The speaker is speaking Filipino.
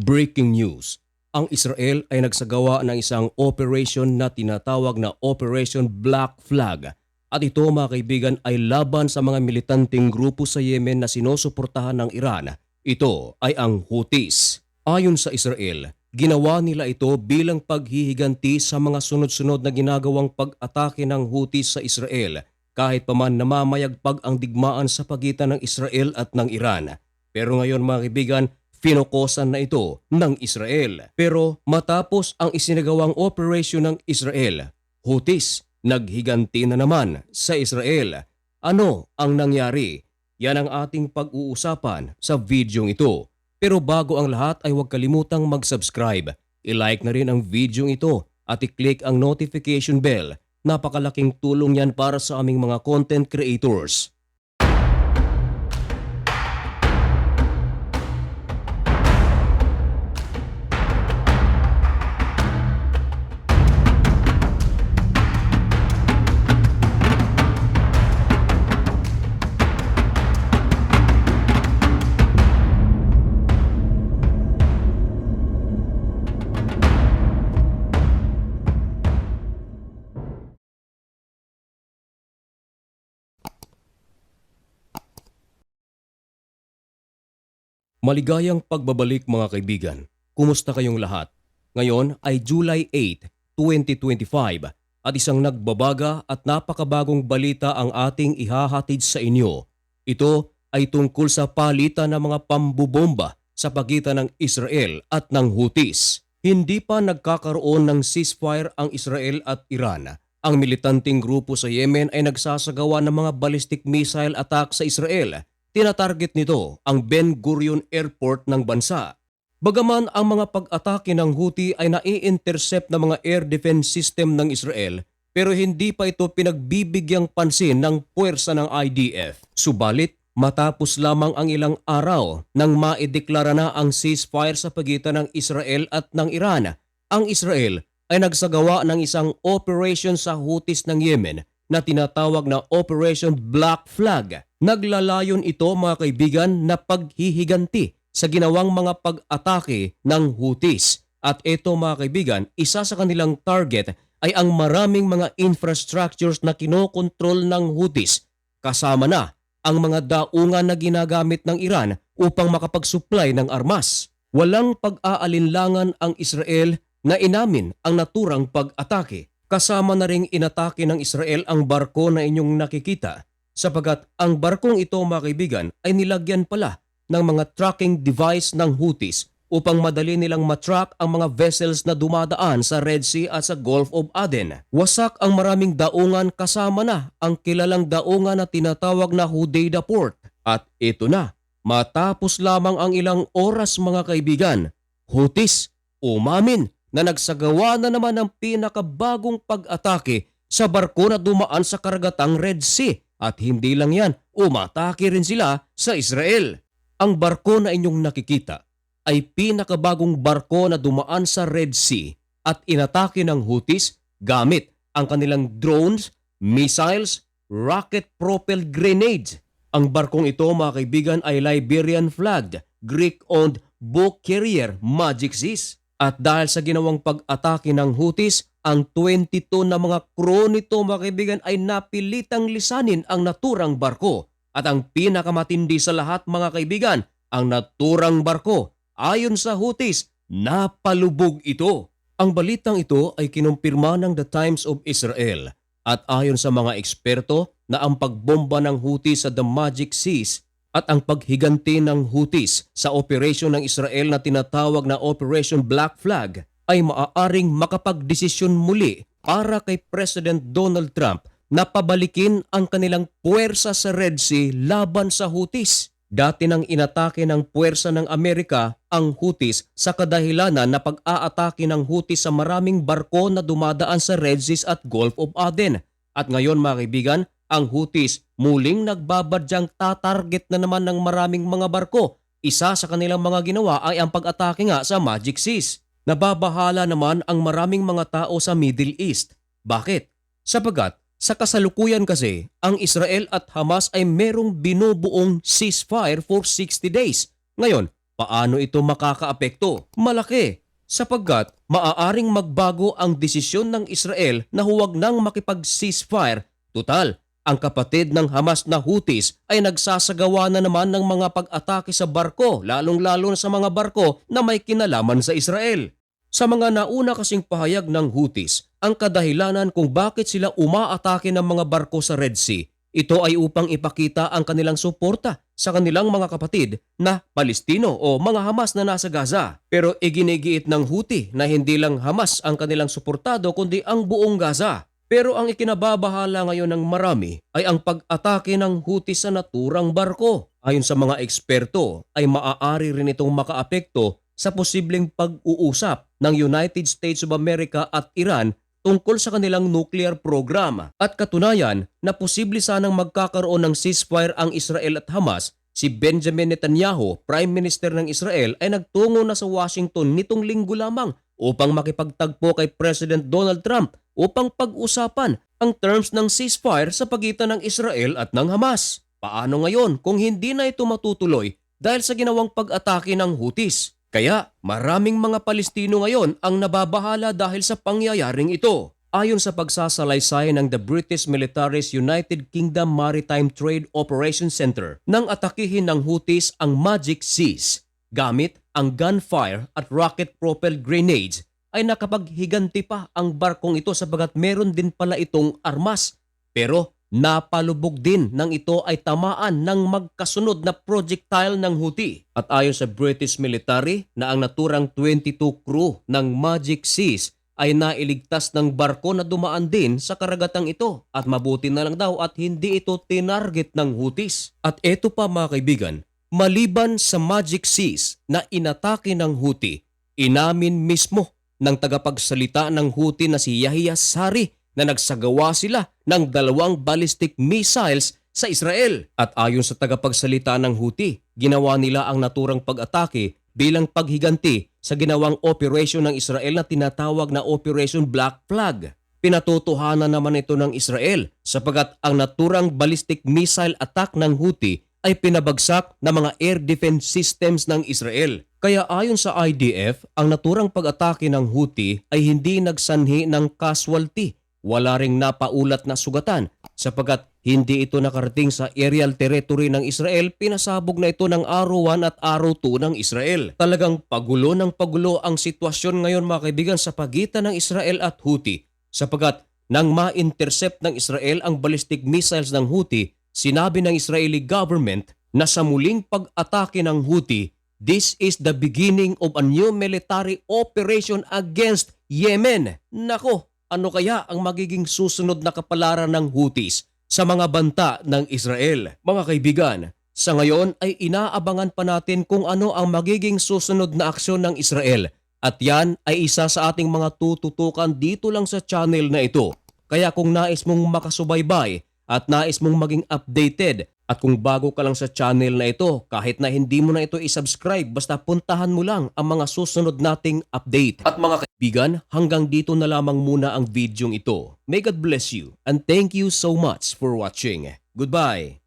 Breaking news. Ang Israel ay nagsagawa ng isang operation na tinatawag na Operation Black Flag. At ito mga kaibigan ay laban sa mga militanteng grupo sa Yemen na sinusuportahan ng Iran. Ito ay ang Houthis. Ayon sa Israel, ginawa nila ito bilang paghihiganti sa mga sunod-sunod na ginagawang pag-atake ng Houthis sa Israel kahit paman namamayagpag ang digmaan sa pagitan ng Israel at ng Iran. Pero ngayon mga kaibigan, finokosan na ito ng Israel. Pero matapos ang isinagawang operation ng Israel, Houthis naghiganti na naman sa Israel. Ano ang nangyari? Yan ang ating pag-uusapan sa videong ito. Pero bago ang lahat ay huwag kalimutang mag-subscribe. I-like na rin ang videong ito at i-click ang notification bell. Napakalaking tulong yan para sa aming mga content creators. Maligayang pagbabalik mga kaibigan. Kumusta kayong lahat? Ngayon ay July 8, 2025 at isang nagbabaga at napakabagong balita ang ating ihahatid sa inyo. Ito ay tungkol sa palitan ng mga pambubomba sa pagitan ng Israel at ng Houthis. Hindi pa nagkakaroon ng ceasefire ang Israel at Iran. Ang militanteng grupo sa Yemen ay nagsasagawa ng mga ballistic missile attack sa Israel tinatarget nito ang Ben Gurion Airport ng bansa. Bagaman ang mga pag-atake ng Houthi ay nai-intercept ng mga air defense system ng Israel, pero hindi pa ito pinagbibigyang pansin ng puwersa ng IDF. Subalit, matapos lamang ang ilang araw nang maideklara na ang ceasefire sa pagitan ng Israel at ng Iran, ang Israel ay nagsagawa ng isang operation sa Houthis ng Yemen na tinatawag na Operation Black Flag. Naglalayon ito mga kaibigan na paghihiganti sa ginawang mga pag-atake ng Houthis. At ito mga kaibigan, isa sa kanilang target ay ang maraming mga infrastructures na kinokontrol ng Houthis. Kasama na ang mga daungan na ginagamit ng Iran upang makapag-supply ng armas. Walang pag-aalinlangan ang Israel na inamin ang naturang pag-atake. Kasama na ring inatake ng Israel ang barko na inyong nakikita sapagat ang barkong ito mga kaibigan ay nilagyan pala ng mga tracking device ng Houthis upang madali nilang matrack ang mga vessels na dumadaan sa Red Sea at sa Gulf of Aden. Wasak ang maraming daungan kasama na ang kilalang daungan na tinatawag na Hodeida Port. At ito na, matapos lamang ang ilang oras mga kaibigan, Houthis umamin na nagsagawa na naman ng pinakabagong pag-atake sa barko na dumaan sa karagatang Red Sea. At hindi lang yan, umatake rin sila sa Israel. Ang barko na inyong nakikita ay pinakabagong barko na dumaan sa Red Sea at inatake ng Houthis gamit ang kanilang drones, missiles, rocket-propelled grenades. Ang barkong ito mga kaibigan ay Liberian flagged, Greek-owned boat carrier Magic Seas. At dahil sa ginawang pag-atake ng Houthis, ang 22 na mga crew nito mga kaibigan ay napilitang lisanin ang naturang barko. At ang pinakamatindi sa lahat mga kaibigan, ang naturang barko, ayon sa Houthis, napalubog ito. Ang balitang ito ay kinumpirma ng The Times of Israel at ayon sa mga eksperto na ang pagbomba ng Houthis sa The Magic Seas at ang paghiganti ng Houthis sa operasyon ng Israel na tinatawag na Operation Black Flag ay maaaring makapagdesisyon muli para kay President Donald Trump na pabalikin ang kanilang puwersa sa Red Sea laban sa Houthis. Dati nang inatake ng puwersa ng Amerika ang Houthis sa kadahilanan na pag-aatake ng Houthis sa maraming barko na dumadaan sa Red Sea at Gulf of Aden. At ngayon mga kaibigan, ang Houthis muling nagbabadyang tatarget na naman ng maraming mga barko. Isa sa kanilang mga ginawa ay ang pag-atake nga sa Magic Seas. Nababahala naman ang maraming mga tao sa Middle East. Bakit? Sapagat sa kasalukuyan kasi, ang Israel at Hamas ay merong binubuong ceasefire for 60 days. Ngayon, Paano ito makakaapekto? Malaki sapagkat maaaring magbago ang desisyon ng Israel na huwag nang makipag-ceasefire. Tutal, ang kapatid ng Hamas na Houthis ay nagsasagawa na naman ng mga pag-atake sa barko, lalong-lalo na sa mga barko na may kinalaman sa Israel. Sa mga nauna kasing pahayag ng Houthis, ang kadahilanan kung bakit sila umaatake ng mga barko sa Red Sea, ito ay upang ipakita ang kanilang suporta sa kanilang mga kapatid na Palestino o mga Hamas na nasa Gaza. Pero iginigiit ng Houthi na hindi lang Hamas ang kanilang suportado kundi ang buong Gaza. Pero ang ikinababahala ngayon ng marami ay ang pag-atake ng Houthi sa naturang barko. Ayon sa mga eksperto ay maaari rin itong makaapekto sa posibleng pag-uusap ng United States of America at Iran tungkol sa kanilang nuclear program. At katunayan na posible sanang magkakaroon ng ceasefire ang Israel at Hamas, si Benjamin Netanyahu, Prime Minister ng Israel, ay nagtungo na sa Washington nitong linggo lamang upang makipagtagpo kay President Donald Trump upang pag-usapan ang terms ng ceasefire sa pagitan ng Israel at ng Hamas. Paano ngayon kung hindi na ito matutuloy dahil sa ginawang pag-atake ng Houthis? Kaya maraming mga Palestino ngayon ang nababahala dahil sa pangyayaring ito. Ayon sa pagsasalaysay ng the British Military's United Kingdom Maritime Trade Operations Center nang atakihin ng Houthis ang Magic Seas gamit ang gunfire at rocket-propelled grenades ay nakapaghiganti pa ang barkong ito sapagat meron din pala itong armas. Pero napalubog din nang ito ay tamaan ng magkasunod na projectile ng Houthi. At ayon sa British military na ang naturang 22 crew ng Magic Seas ay nailigtas ng barko na dumaan din sa karagatang ito at mabuti na lang daw at hindi ito tinarget ng Houthis. At eto pa mga kaibigan, maliban sa Magic Seas na inatake ng Houthi, inamin mismo ng tagapagsalita ng Houthi na si Yahya Sari na nagsagawa sila ng dalawang ballistic missiles sa Israel. At ayon sa tagapagsalita ng Houthi, ginawa nila ang naturang pag-atake bilang paghiganti sa ginawang operation ng Israel na tinatawag na Operation Black Flag. Pinatotohanan naman ito ng Israel sapagat ang naturang ballistic missile attack ng Houthi ay pinabagsak ng mga air defense systems ng Israel. Kaya ayon sa IDF, ang naturang pag-atake ng Houthi ay hindi nagsanhi ng casualty. Wala ring napaulat na sugatan sapagat hindi ito nakarating sa aerial territory ng Israel, pinasabog na ito ng Araw 1 at Araw 2 ng Israel. Talagang pagulo ng pagulo ang sitwasyon ngayon mga kaibigan sa pagitan ng Israel at Houthi sapagat nang ma-intercept ng Israel ang ballistic missiles ng Houthi, sinabi ng Israeli government na sa muling pag-atake ng Houthi, this is the beginning of a new military operation against Yemen. Nako, ano kaya ang magiging susunod na kapalaran ng Houthis sa mga banta ng Israel? Mga kaibigan, sa ngayon ay inaabangan pa natin kung ano ang magiging susunod na aksyon ng Israel at yan ay isa sa ating mga tututukan dito lang sa channel na ito. Kaya kung nais mong makasubaybay at nais mong maging updated at kung bago ka lang sa channel na ito, kahit na hindi mo na ito isubscribe, basta puntahan mo lang ang mga susunod nating update. At mga kaibigan, hanggang dito na lamang muna ang videong ito. May God bless you and thank you so much for watching. Goodbye!